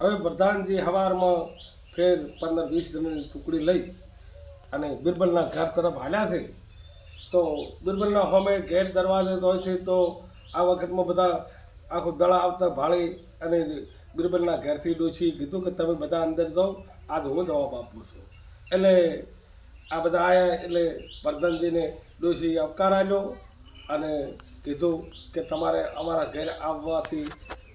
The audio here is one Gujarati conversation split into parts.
હવે પ્રધાનજી હવારમાં ફેર પંદર વીસ જણની ટુકડી લઈ અને બિરબલના ઘર તરફ હાલ્યા છે. તો બિરબલના હોમે ગેટ દરવાજે હોય છે તો આ વખતમાં બધા આખું દળા આવતા ભાળી અને બિરબલના ઘેરથી ડોછી કીધું કે તમે બધા અંદર જાઓ, આજ હું જવાબ આપું છું. એટલે આ બધા આવ્યા એટલે પ્રધાનજીને ડોશી આવકાર આવ્યો અને કીધું કે તમારે અમારા ઘેર આવવાથી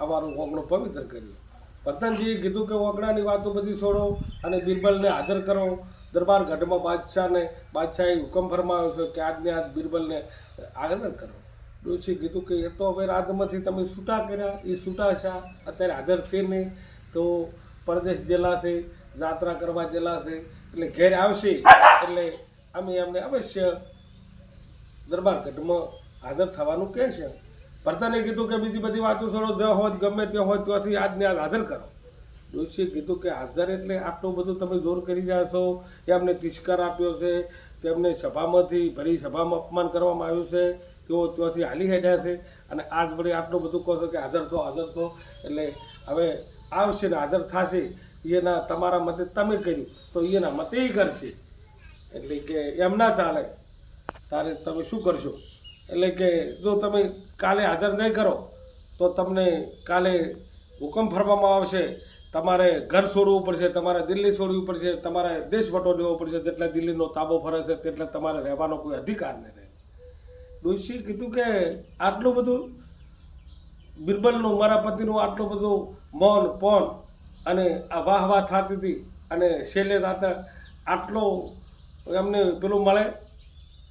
અમારું ઓગણું પવિત્ર કર્યું. પ્રધાનજીએ કીધું કે ઓગણાની વાતો બધી છોડો અને બિરબલને હાજર કરો. દરબાર ગઢમાં બાદશાહને, બાદશાહે હુકમ ફરમાવ્યો છે કે આજને આજ બિરબલને હાજર કરો. ડોશીએ કીધું કે એ તો હવે રાજમાંથી તમે છૂટા કર્યા, એ છૂટા શા અત્યારે હાજર છે નહીં. તો પરદેશ જેલા છે યાત્રા કરવા જેલા છે, એટલે ઘેર આવશે, એટલે અમે એમને અવશ્ય દરબાર ગઢમાં હાજર થવાનું કહે છે ભરતાને કીધું કે બીજી બધી વાતો થોડો દેહ હોય ગમે તે હોય ત્યાંથી આજને આજ હાજર કરો. ડોશીએ કીધું કે હાજર એટલે આટલું બધું તમે જોર કરી રહ્યા છો એમને તિષ્કાર આપ્યો છે, તેમને સભામાંથી ભરી સભામાં અપમાન કરવામાં આવ્યું છે, તેઓ ત્યાંથી હાલી હેડ્યા છે. અને આજ વળી આટલું બધું કહો છો કે હાજર છો હાજર છો, એટલે હવે આવશે ને હાજર થશે, એના તમારા મતે તમે કર્યું, તો એના મતે કરશે. એટલે કે એમ ના ચાલે. તારે તમે શું કરશો? એટલે કે જો તમે કાલે હાજર નહીં કરો, તો તમને કાલે હુકમ ફરવામાં આવશે. તમારે ઘર છોડવું પડશે, તમારે દિલ્હી છોડવી પડશે, તમારે દેશ વટો લેવો પડશે, જેટલા દિલ્હીનો તાબો ફરે છે, તેટલા તમારે રહેવાનો કોઈ અધિકાર નહીં રહે. ડોશીએ કીધું કે આટલું બધું, બિરબલનું, મારા પતિનું આટલું બધું મૌન, પોન અને આ વાહ વાહ થતી હતી અને છેલ્લે રાતે આટલો એમને પેલું મળે?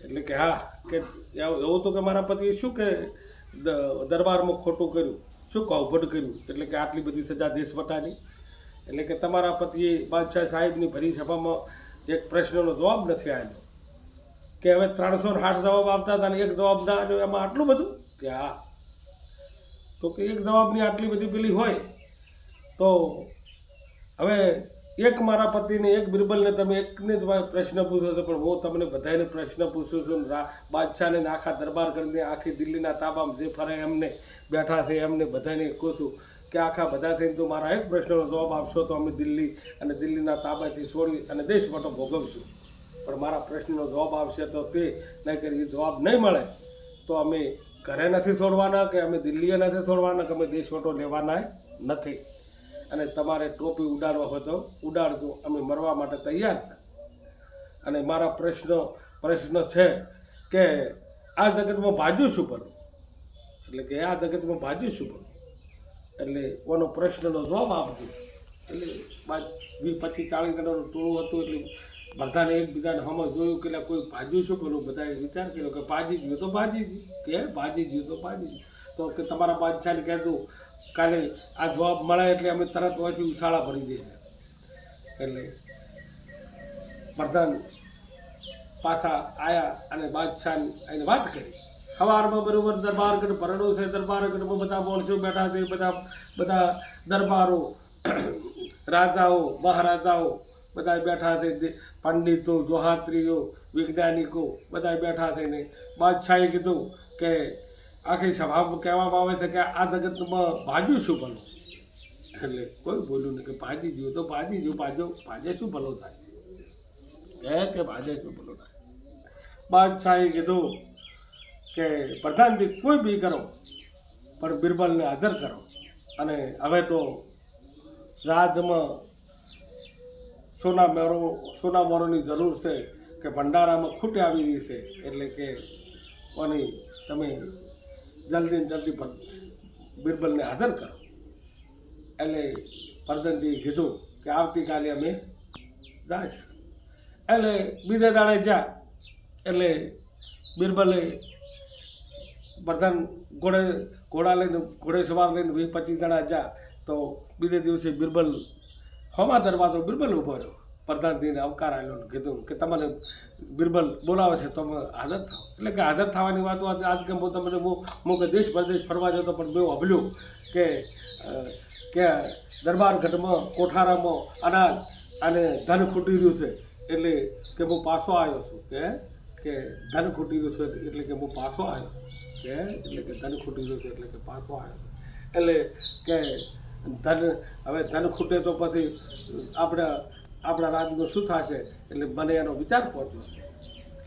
એટલે કે હા કે એવું તો કે મારા પતિએ શું કે દરબારમાં ખોટું કર્યું? શું કૌભટ કર્યું? એટલે કે આટલી બધી સજા દેશવટાની એટલે કે તમારા પતિએ બાદશાહ સાહેબની ભરી સભામાં એક પ્રશ્નનો જવાબ નથી આવ્યો કે હવે ત્રણસો આઠ જવાબ આપતા હતા ને એક જવાબ ના આવ્યો એમાં આટલું બધું? કે હા. તો કે એક જવાબની આટલી બધી પેલી હોય, તો હવે એક મારા પતિને, એક બિરબલને તમે એકને જ પ્રશ્ન પૂછો છો, પણ હું તમને બધાને પ્રશ્ન પૂછું છું. બાદશાહને આખા દરબાર કરીને, આખી દિલ્હીના તાબામાં જે ફરે એમને, બેઠા છે એમને બધાને કહું છું કે આખા બધા થઈને તું મારા એક પ્રશ્નનો જવાબ આપશો તો અમે દિલ્હી અને દિલ્હીના તાબાથી છોડી અને દેશ વટો ભોગવશું. પણ મારા પ્રશ્નનો જવાબ આવશે તો તે નહીં કરી જવાબ નહીં મળે. તો અમે ઘરે નથી છોડવાના કે અમે દિલ્હીએ નથી છોડવાના કે અમે દેશ વટો લેવાના નથી? અને તમારે ટોપી ઉડાડવા હોય તો ઉડાડજો. અમે મરવા માટે તૈયાર છે. અને મારા પ્રશ્ન પ્રશ્ન છે કે આ જગતમાં ભાજ્યું શું બનવું એટલે કે આ જગતમાં ભાજ્યું શું બનવું એટલે કોનો પ્રશ્નનો જવાબ આપજો. એટલે વીસ, પચીસ ચાલીસ જણાનું ટોળું હતું એટલે બધાને એકબીજાને સમજ જોયું કે કોઈ ભાજ્યું શું પેલું બધાએ વિચાર કર્યો કે ભાજી ગયું તો ભાજી ગયું. કે ભાજી ગયું તો ભાજી ગયું. તો કે તમારા બાદશાહને કહેતું કાલે આ જવાબ મળે એટલે અમે તરત હોયથી ઉછાળા ભરી દઈશું એટલે પ્રધાન પાછા આવ્યા અને બાદશાહ એને વાત કરી. સવારમાં બરોબર દરબારગઢ ભરડો છે દરબારગઢમાં બધા માણસો બેઠા છે, બધા બધા દરબારો, રાજાઓ, મહારાજાઓ બધા બેઠા છે પંડિતો, જોહાત્રીઓ, વૈજ્ઞાનિકો બધા બેઠા છે ને બાદશાહે કીધું કે આખી સભામાં કહેવામાં આવે છે કે આ જગતમાં ભાજ્યું શું ભલું? એટલે કોઈ બોલ્યું નહીં કે ભાજી ગયું તો ભાજી ગયું ભાજો, ભાજે શું ભલો થાય? કહે કે ભાજે શું ભલો થાય? બાદશાહે કીધું કે પ્રધાનજી, કોઈ બી કરો, પણ બિરબલને હાજર કરો. અને હવે તો રાજમાં સોના મેરો, સોના મોરોની જરૂર છે કે ભંડારામાં ખૂટ આવી રહી છે. એટલે કે કોની તમે જલ્દી જલ્દી બિરબલને હાજર કરો. એટલે પ્રધાનજીએ કીધું કે આવતીકાલે અમે જાય એટલે બીજે દાડે જા એટલે બિરબલે પ્રધાન ઘોડે, ઘોડા લઈને, ઘોડે સવાર લઈને વીસ પચીસ જણા જા તો બીજે દિવસે બિરબલ હોમા દરવાજો બિરબલ ઊભો રહ્યો. પ્રધાનજીને અવકાર આવેલો કીધું કે તમને બિરબલ બોલાવે છે તમે હાજર થાવ. એટલે કે હાજર થવાની વાત આજ કે હું તમને હું હું કે દેશ પરદેશ ફરવા જતો પણ મેં અભલ્યું કે કે દરબારગઢમાં કોઠારામાં અનાજ અને ધન ખૂટી રહ્યું છે. એટલે કે હું પાછો આવ્યો છું, કે કે ધન ખૂટી રહ્યું છે એટલે કે હું પાછો આવ્યો કે, એટલે કે ધન ખૂટી રહ્યું છે એટલે કે પાછો આવ્યો એટલે કે ધન, હવે ધન ખૂટે તો પછી આપણા આપણા રાજ્યનું શું થશે? એટલે મને એનો વિચાર પહોંચ્યો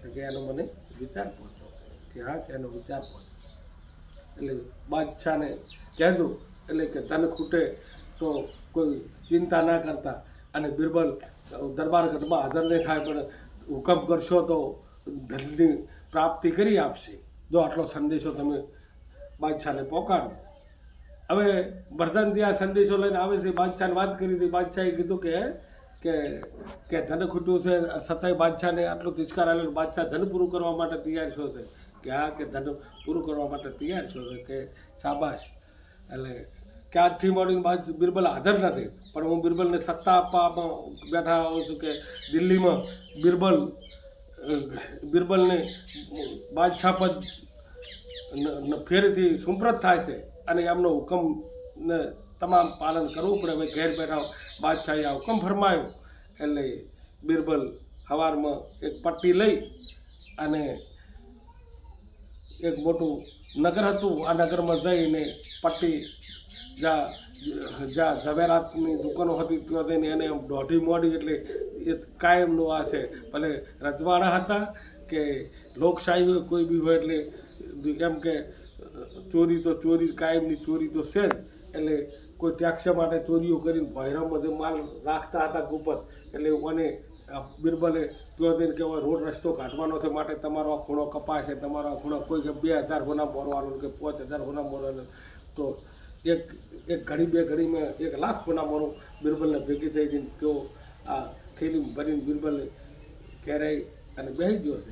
છે કે એનો મને વિચાર પહોંચ્યો કે હા, કે એનો વિચાર પહોંચ્યો એટલે બાદશાહને કહેજો. એટલે કે ધન ખૂટે તો કોઈ ચિંતા ના કરતા. અને બિરબલ દરબાર ગઢમાં હાજર નહીં થાય, પણ હુકમ કરશો તો ધનની પ્રાપ્તિ કરી આપશે. જો આટલો સંદેશો તમે બાદશાહને પહોંચાડો હવે વર્ધનજી આ સંદેશો લઈને આવે છે. બાદશાહને વાત કરી હતી. બાદશાહે કીધું કે કે કે ધન ખૂટ્યું છે છતાંય બાદશાહને આટલો તિચકાર આવેલો બાદશાહ ધન પૂરું કરવા માટે તૈયાર છો છે? કે હા, કે ધન પૂરું કરવા માટે તૈયાર છો છે? કે શાબાશ. એટલે કે આજથી મળીને બાદ બિરબલ હાજર નથી? પણ હું બિરબલને સત્તા આપવામાં બેઠા હોઉં છું કે દિલ્હીમાં બિરબલ, બિરબલને બાદશાહ પદ ફેરથી સુપ્રત થાય છે અને એમનો હુકમને તમામ પાલન કરવું પડે. હવે ઘેર બેઠા બાદશાહે આ હુકમ ફરમાયો. એટલે બિરબલ હવારમાં એક પટ્ટી લઈ અને એક મોટું નગર હતું. આ નગરમાં જઈને પટ્ટી જ્યાં જ્યાં ઝવેરાતની દુકાનો હતી. ત્યાં જઈને એને દોઢી મોડી એટલે એ કાયમનું આ છે. ભલે રજવાડા હતા કે લોકશાહી હોય, કોઈ બી હોય એટલે એમ કે ચોરી તો ચોરી, કાયમની ચોરી તો છે જ. એટલે કોઈ ટેક્સ માટે ચોરીઓ કરીને ભૈરવ બધે માલ રાખતા હતા ગુપત. એટલે મને બિરબલે ત્યોતેર કે કહેવાય રોડ રસ્તો કાઢવાનો છે માટે તમારો આ ખૂણો કપાશે, તમારો આ ખૂણો કોઈ કે બે હજાર ગુના મોરવાનો કે પાંચ હજાર ગુના મોરવાનું તો એક એક ઘડી બે ઘડીમાં એક લાખ ગુના મોરો બિરબલને ભેગી થઈ ગઈ તેઓ આ થેલી ભરીને બિરબલને ઘેરાઈ અને બેસી ગયો છે.